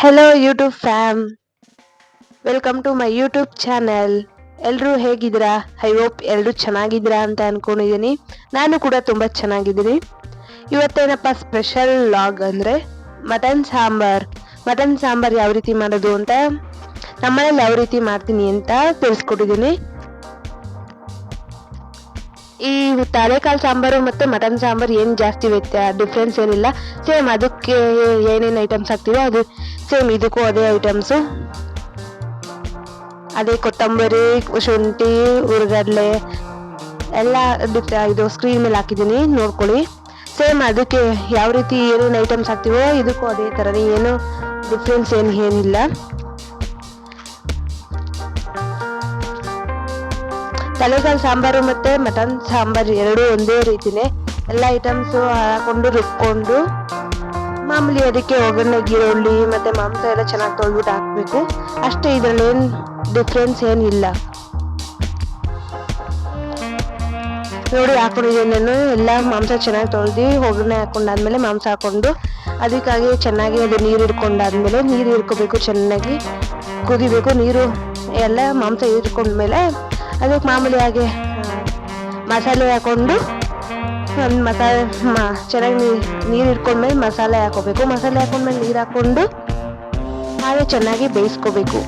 Hello YouTube fam welcome to my YouTube channel ಎಲ್ಲರೂ ಹೇಗಿದ್ದೀರಾ? I hope ಎಲ್ಲರೂ ಚೆನ್ನಾಗಿದ್ದೀರಾ ಅಂತ ಅಂದ್ಕೊಂಡಿದ್ದೀನಿ ನಾನು ಕೂಡ ತುಂಬ ಚೆನ್ನಾಗಿದ್ದೀನಿ. ಇವತ್ತೇನಪ್ಪ ಸ್ಪೆಷಲ್ ಲಾಗ್ ಅಂದರೆ ಮಟನ್ ಸಾಂಬಾರ್. ಮಟನ್ ಸಾಂಬಾರ್ ಯಾವ ರೀತಿ ಮಾಡೋದು ಅಂತ ನಮ್ಮನೇಲಿ ಯಾವ ರೀತಿ ಮಾಡ್ತೀನಿ ಅಂತ ತಿಳಿಸ್ಕೊಟ್ಟಿದ್ದೀನಿ. ಈ ತಲೆಕಾಳು ಸಾಂಬಾರು ಮತ್ತು ಮಟನ್ ಸಾಂಬಾರು ಏನು ಜಾಸ್ತಿ ವ್ಯತ್ಯ ಡಿಫ್ರೆನ್ಸ್ ಏನಿಲ್ಲ. ಸೇಮ್ ಅದಕ್ಕೆ ಏನೇನು ಐಟಮ್ಸ್ ಹಾಕ್ತೀವೋ ಅದು ಸೇಮ್ ಇದಕ್ಕೂ ಅದೇ ಐಟಮ್ಸು ಅದೇ ಕೊತ್ತಂಬರಿ, ಶುಂಠಿ ಉರ್ಗಡ್ಲೆ ಎಲ್ಲ ಇದು ಸ್ಕ್ರೀನ್ ಮೇಲೆ ಹಾಕಿದ್ದೀನಿ, ನೋಡ್ಕೊಳ್ಳಿ. ಸೇಮ್ ಅದಕ್ಕೆ ಯಾವ ರೀತಿ ಏನೇನು ಐಟಮ್ಸ್ ಹಾಕ್ತೀವೋ ಇದಕ್ಕೂ ಅದೇ ಥರನೇ ಏನು ಡಿಫ್ರೆನ್ಸ್ ಏನು ಏನಿಲ್ಲ. ತಲೆಕಾಳು ಸಾಂಬಾರು ಮತ್ತು ಮಟನ್ ಸಾಂಬಾರು ಎರಡೂ ಒಂದೇ ರೀತಿನೇ. ಎಲ್ಲ ಐಟಮ್ಸು ಹಾಕೊಂಡು ರುಬ್ಕೊಂಡು ಮಾಮೂಲಿ ಅದಕ್ಕೆ ಒಗ್ಗರಣೆ, ಈರುಳ್ಳಿ ಮತ್ತು ಮಾಂಸ ಎಲ್ಲ ಚೆನ್ನಾಗಿ ತೊಳ್ಬಿಟ್ಟು ಹಾಕಬೇಕು. ಅಷ್ಟೇ ಏನು ಡಿಫ್ರೆನ್ಸ್ ಏನಿಲ್ಲ. ನೋಡಿ ಹಾಕೊಂಡಿದ್ದೀನಿ ಎಲ್ಲ ಮಾಂಸ ಚೆನ್ನಾಗಿ ತೊಳೆದು ಒಗ್ಗರಣೆ ಹಾಕೊಂಡಾದ್ಮೇಲೆ ಮಾಂಸ ಹಾಕೊಂಡು ಅದಕ್ಕಾಗಿ ಚೆನ್ನಾಗಿ ಅದು ನೀರು ಹಿಡ್ಕೊಂಡಾದ್ಮೇಲೆ ನೀರು ಹಿಡ್ಕೋಬೇಕು ಚೆನ್ನಾಗಿ. ಕುದಿಬೇಕು ನೀರು, ಎಲ್ಲ ಮಾಂಸ ಹಿಡ್ಕೊಂಡ್ಮೇಲೆ ಅದಕ್ಕೆ ಮಾಮೂಲಿ ಹಾಗೆ ಮಸಾಲೆ ಹಾಕೊಂಡು ಒಂದು ಮಸಾಲೆ, ಮಾ, ಚೆನ್ನಾಗಿ ನೀರು ಇಟ್ಕೊಂಡ್ಮೇಲೆ ಮಸಾಲೆ ಹಾಕೋಬೇಕು ಮಸಾಲೆ ಹಾಕೊಂಡ್ಮೇಲೆ ನೀರು ಹಾಕ್ಕೊಂಡು, ಹಾಗೆ ಚೆನ್ನಾಗಿ ಬೇಯಿಸ್ಕೋಬೇಕು.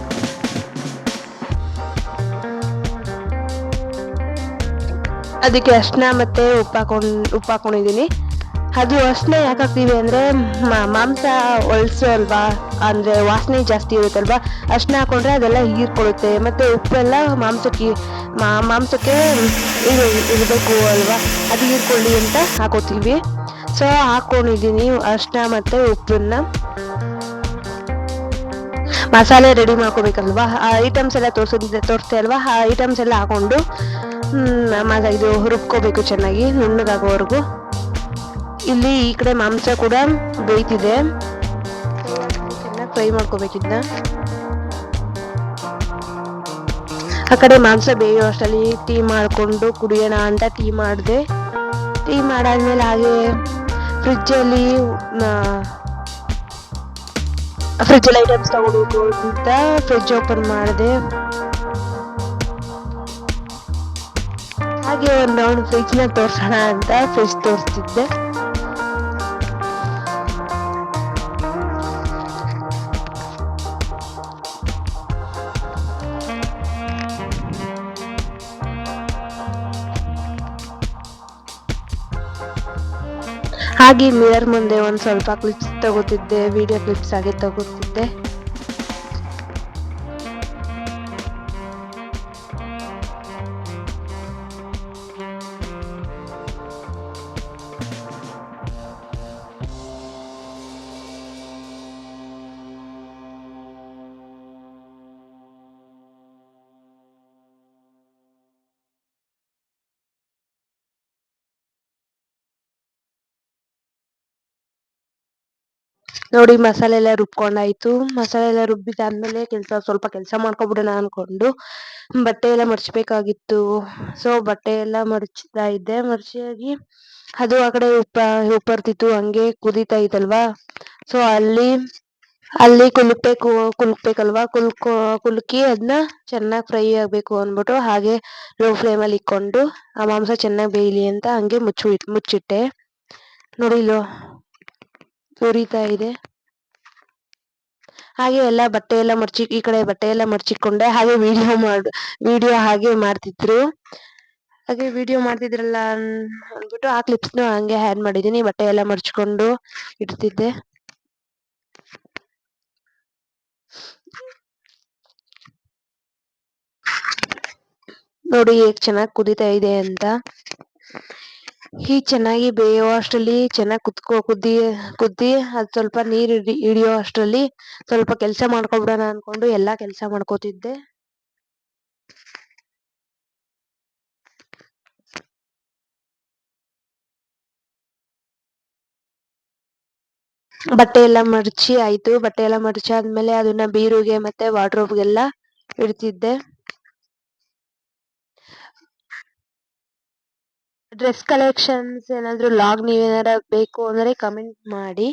ಅದಕ್ಕೆ ಅರ್ಶಿನ ಮತ್ತು ಉಪ್ಪು ಹಾಕೊಂಡು, ಉಪ್ಪು ಹಾಕೊಂಡಿದ್ದೀನಿ. ಅದು ವಾಸನೆ ಯಾಕಾಗ್ತೀವಿ ಅಂದರೆ ಮಾಂಸ ಒಳಸು ಅಲ್ವಾ? ಅಂದರೆ ವಾಸನೆ ಜಾಸ್ತಿ ಇರುತ್ತಲ್ವಾ? ಅರ್ಶಿನ ಹಾಕೊಂಡ್ರೆ ಅದೆಲ್ಲ ಹೀರ್ಕೊಳ್ಳುತ್ತೆ. ಮತ್ತು ಉಪ್ಪೆಲ್ಲ ಮಾಂಸಕ್ಕೆ ಮಾಂಸಕ್ಕೆ ಇದು ಇರಬೇಕು ಅಲ್ವಾ? ಅದು ಹೀರ್ಕೊಳ್ಳಿ ಅಂತ ಹಾಕೋತೀವಿ. ಸೊ ಹಾಕ್ಕೊಂಡಿದ್ದೀನಿ ಅರ್ಶಿನ ಮತ್ತು ಉಪ್ಪನ್ನ. ಮಸಾಲೆ ರೆಡಿ ಮಾಡ್ಕೋಬೇಕಲ್ವಾ? ಆ ಐಟಮ್ಸ್ ಎಲ್ಲ ತೋರಿಸಿದ್ದೆ ತೋರಿಸ್ತೆ ಅಲ್ವಾ? ಆ ಐಟಮ್ಸ್ ಎಲ್ಲ ಹಾಕೊಂಡು ಇದು ರುಬ್ಕೋಬೇಕು ಚೆನ್ನಾಗಿ, ನುಣ್ಣಗಾಗೋವರೆಗೂ. ಇಲ್ಲಿ ಈ ಕಡೆ ಮಾಂಸ ಕೂಡ ಬೇಯ್ತಿದೆ. ಫ್ರೈ ಮಾಡ್ಕೋಬೇಕಿದ್ದ ಆ ಕಡೆ ಮಾಂಸ ಬೇಯೋ ಅಷ್ಟಲ್ಲಿ ಟೀ ಮಾಡಿಕೊಂಡು ಕುಡಿಯೋಣ ಅಂತ ಟೀ ಮಾಡಿದೆ. ಟೀ ಮಾಡಾದ್ಮೇಲೆ ಹಾಗೆ ಫ್ರಿಜ್ಜಲ್ಲಿ ಫ್ರಿಜ್ಜಲ್ಲಿ ಐಟಮ್ಸ್ ತಗೋಬೇಕು ಅಂತ ಫ್ರಿಜ್ ಓಪನ್ ಮಾಡಿದೆ. ಹಾಗೆ ಒಂದು ಫ್ರಿಜ್ನ ತೋರಿಸೋಣ ಅಂತ ಫ್ರಿಜ್ ತೋರಿಸ್ತಿದ್ದೆ. ಹಾಗೆ ಮಿರರ್ ಮುಂದೆ ಒಂದು ಸ್ವಲ್ಪ ಕ್ಲಿಪ್ಸ್ ತಗೋತಿದ್ದೆ ವಿಡಿಯೋ ಕ್ಲಿಪ್ಸ್ ಆಗಿ ತಗೋತಿದ್ದೆ. ನೋಡಿ ಮಸಾಲೆ ಎಲ್ಲ ರುಬ್ಕೊಂಡಾಯ್ತು. ಮಸಾಲೆ ಎಲ್ಲ ರುಬ್ಬಿದಾದ್ಮೇಲೆ ಕೆಲಸ ಸ್ವಲ್ಪ ಕೆಲಸ ಮಾಡ್ಕೊಬಿಡೋಣ ಅನ್ಕೊಂಡು ಬಟ್ಟೆ ಎಲ್ಲ ಮಡ್ಚಬೇಕಾಗಿತ್ತು. ಸೊ ಬಟ್ಟೆ ಎಲ್ಲ ಮಡ್ಚ್ತಾ ಇದ್ದೆ. ಮಡ್ಚಾಗಿ ಅದು ಆ ಕಡೆ ಉಪ್ಪ ಉಪ್ಪರ್ತಿತ್ತು ಹಂಗೆ ಕುದೀತಾ ಇತ್ತಲ್ವಾ? ಸೊ ಅಲ್ಲಿ ಅಲ್ಲಿ ಕುಲುಕ್ಬೇಕು ಕುಲುಕ್ಬೇಕಲ್ವಾ? ಕುಲ್ಕೋ, ಕುಲುಕಿ ಅದನ್ನ ಚೆನ್ನಾಗಿ ಫ್ರೈ ಆಗಬೇಕು ಅಂದ್ಬಿಟ್ಟು ಹಾಗೆ ಲೋ ಫ್ಲೇಮಲ್ಲಿ ಇಕ್ಕೊಂಡು ಆ ಮಾಂಸ ಚೆನ್ನಾಗಿ ಬೇಯಲಿ ಅಂತ ಹಂಗೆ ಮುಚ್ಚು, ಮುಚ್ಚಿಟ್ಟೆ. ನೋಡಿ ಉರಿತಾ ಇದೆ. ಹಾಗೆ ಎಲ್ಲ ಬಟ್ಟೆ ಎಲ್ಲ ಮಡ್ಚಿ ಈ ಕಡೆ ಬಟ್ಟೆ ಎಲ್ಲ ಮಡ್ಚಿಕೊಂಡೆ ಹಾಗೆ ವಿಡಿಯೋ ಮಾಡ್ ವಿಡಿಯೋ ಹಾಗೆ ಮಾಡ್ತಿದ್ರು. ಹಾಗೆ ವಿಡಿಯೋ ಮಾಡ್ತಿದ್ರಲ್ಲ ಅಂದ್ಬಿಟ್ಟು ಆ ಕ್ಲಿಪ್ಸ್ನು ಹಂಗೆ ಆ್ಯಡ್ ಮಾಡಿದೀನಿ ಬಟ್ಟೆ ಎಲ್ಲ ಮಡ್ಚಿಕೊಂಡು ಇಡ್ತಿದ್ದೆ. ನೋಡಿ, ಹೇಗ್ ಚೆನ್ನಾಗಿ ಕುದೀತಾ ಇದೆ ಅಂತ. ಈ ಚೆನ್ನಾಗಿ ಬೇಯೋ ಅಷ್ಟರಲ್ಲಿ ಚೆನ್ನಾಗಿ ಕುದ್ಕೊ ಕುದ್ದಿ ಕುದ್ದಿ, ಅದು ಸ್ವಲ್ಪ ನೀರು ಹಿಡಿಯೋ ಅಷ್ಟರಲ್ಲಿ ಸ್ವಲ್ಪ ಕೆಲಸ ಮಾಡ್ಕೊಬಿಡೋಣ ಅನ್ಕೊಂಡು ಎಲ್ಲಾ ಕೆಲಸ ಮಾಡ್ಕೋತಿದ್ದೆ. ಬಟ್ಟೆ ಎಲ್ಲ ಮಡಚಿ ಆಯ್ತು. ಬಟ್ಟೆ ಎಲ್ಲ ಮಡಚಿ ಆದ್ಮೇಲೆ ಅದನ್ನ ಬೀರುಗೆ ಮತ್ತೆ ವಾರ್ಡ್ರೋಬ್ಗೆಲ್ಲ ಇಡ್ತಿದ್ದೆ. ಡ್ರೆಸ್ ಕಲೆಕ್ಷನ್ಸ್ ಏನಾದ್ರು ಲಾಗ್ ನೀವೇನಾರ ಬೇಕು ಅಂದ್ರೆ ಕಮೆಂಟ್ ಮಾಡಿ.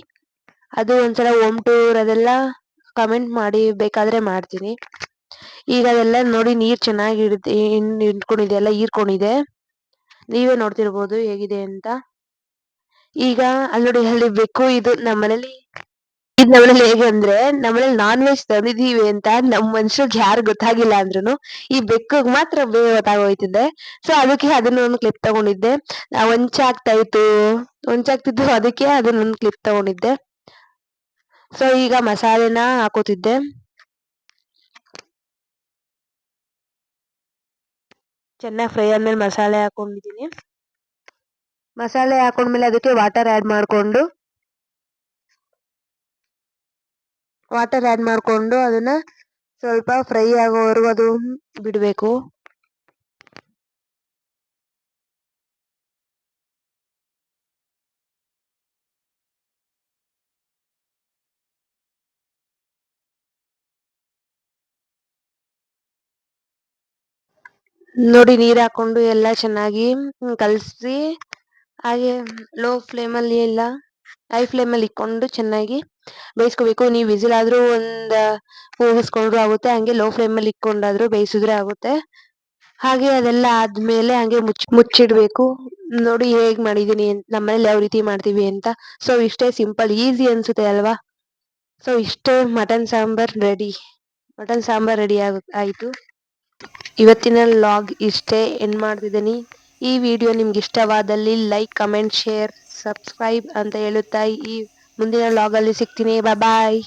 ಅದು ಒಂದ್ಸಲ ಹೋಮ್ ಟೂರ್ ಅದೆಲ್ಲ ಕಮೆಂಟ್ ಮಾಡಿ ಬೇಕಾದ್ರೆ ಮಾಡ್ತೀನಿ. ಈಗ ಅದೆಲ್ಲ ನೋಡಿ ನೀರ್ ಚೆನ್ನಾಗಿ ಹಿಡಿದ್ ಹಿಂಡ್ಕೊಂಡಿದೆ ಎಲ್ಲ ಹೀರ್ಕೊಂಡಿದೆ. ನೀವೇ ನೋಡ್ತಿರ್ಬೋದು ಹೇಗಿದೆ ಅಂತ. ಈಗ ಅಲ್ಲಿ ನೋಡಿ ಅಲ್ಲಿ ಬೆಕ್ಕು ಇದು ನಮ್ಮ ಮನೇಲಿ ಇದು ನಮ್ಮನೇಲಿ ಹೇಗೆ ಅಂದ್ರೆ ನಮ್ಮನೇಲಿ ನಾನ್ ವೆಜ್ ತಂದಿದೀವಿ ಅಂತ ನಮ್ ಮನುಷ್ಯರಿಗೆ ಯಾರು ಗೊತ್ತಾಗಿಲ್ಲ ಅಂದ್ರುನು ಈ ಬೆಕ್ಕಗ್ ಮಾತ್ರ ಬೇಗ ಗೊತ್ತಾಗೋಯ್ತಿದೆ ಸೊ ಅದಕ್ಕೆ ಅದನ್ನ ಒಂದು ಕ್ಲಿಪ್ ತಗೊಂಡಿದ್ದೆ. ಒಂಚಾಗ್ತಾ ಇತ್ತು ಒಂಚಾಗ್ತಿದ್ದು ಅದಕ್ಕೆ ಅದನ್ನ ಒಂದು ಕ್ಲಿಪ್ ತಗೊಂಡಿದ್ದೆ. ಸೊ ಈಗ ಮಸಾಲೆನ ಹಾಕೋತಿದ್ದೆ. ಚೆನ್ನಾಗಿ ಫ್ರೈ ಆದ್ಮೇಲೆ ಮಸಾಲೆ ಹಾಕೊಂಡಿದೀನಿ ಮಸಾಲೆ ಹಾಕೊಂಡ್ಮೇಲೆ ಅದಕ್ಕೆ ವಾಟರ್ ಆ್ಯಡ್ ಮಾಡಿಕೊಂಡು ವಾಟರ್ ಆ್ಯಡ್ ಮಾಡಿಕೊಂಡು ಅದನ್ನ ಸ್ವಲ್ಪ ಫ್ರೈ ಆಗೋವರೆಗೂ ಅದು ಬಿಡಬೇಕು. ನೋಡಿ ನೀರ್ ಹಾಕೊಂಡು ಎಲ್ಲ ಚೆನ್ನಾಗಿ ಕಲಸಿ, ಹಾಗೆ ಲೋ ಫ್ಲೇಮಲ್ಲಿ ಎಲ್ಲ ಹೈ ಫ್ಲೇಮಲ್ಲಿ ಇಟ್ಕೊಂಡು ಚೆನ್ನಾಗಿ ಬೇಯಿಸ್ಕೋಬೇಕು. ನೀವು ವಿಸಿಲ್ ಆದ್ರೂ ಒಂದ್ ಕೂಗಿಸ್ಕೊಂಡ್ರು ಆಗುತ್ತೆ, ಹಂಗೆ ಲೋ ಫ್ಲೇಮ್ ಅಲ್ಲಿ ಇಟ್ಕೊಂಡಾದ್ರೂ ಬೇಯಿಸಿದ್ರೆ ಆಗುತ್ತೆ. ಹಾಗೆ ಅದೆಲ್ಲ ಆದ್ಮೇಲೆ ಹಂಗೆ ಮುಚ್ ಮುಚ್ಚಿಡ್ಬೇಕು. ನೋಡಿ ಹೇಗ್ ಮಾಡಿದೀನಿ ನಮ್ಮನೇಲಿ ಯಾವ ರೀತಿ ಮಾಡ್ತೀವಿ ಅಂತ. ಸೊ ಇಷ್ಟೇ ಸಿಂಪಲ್ ಈಸಿ ಅನ್ಸುತ್ತೆ ಅಲ್ವಾ? ಸೊ ಇಷ್ಟೇ mutton sambar ready mutton sambar ready ಆಗ, ಆಯ್ತು. ಇವತ್ತಿನ ಲಾಗ್ ಇಷ್ಟೇ ಎಂಡ್ ಮಾಡ್ತಿದ್ದೀನಿ. ಈ ವಿಡಿಯೋ ನಿಮ್ಗೆ ಇಷ್ಟವಾದಲ್ಲಿ ಲೈಕ್ ಕಮೆಂಟ್ ಶೇರ್ ಸಬ್ಸ್ಕ್ರೈಬ್ ಅಂತ ಹೇಳುತ್ತಾ ಈ ಮುಂದಿನ ಲಾಗಲ್ಲಿ ಸಿಗ್ತೀನಿ. ಬಾಯ್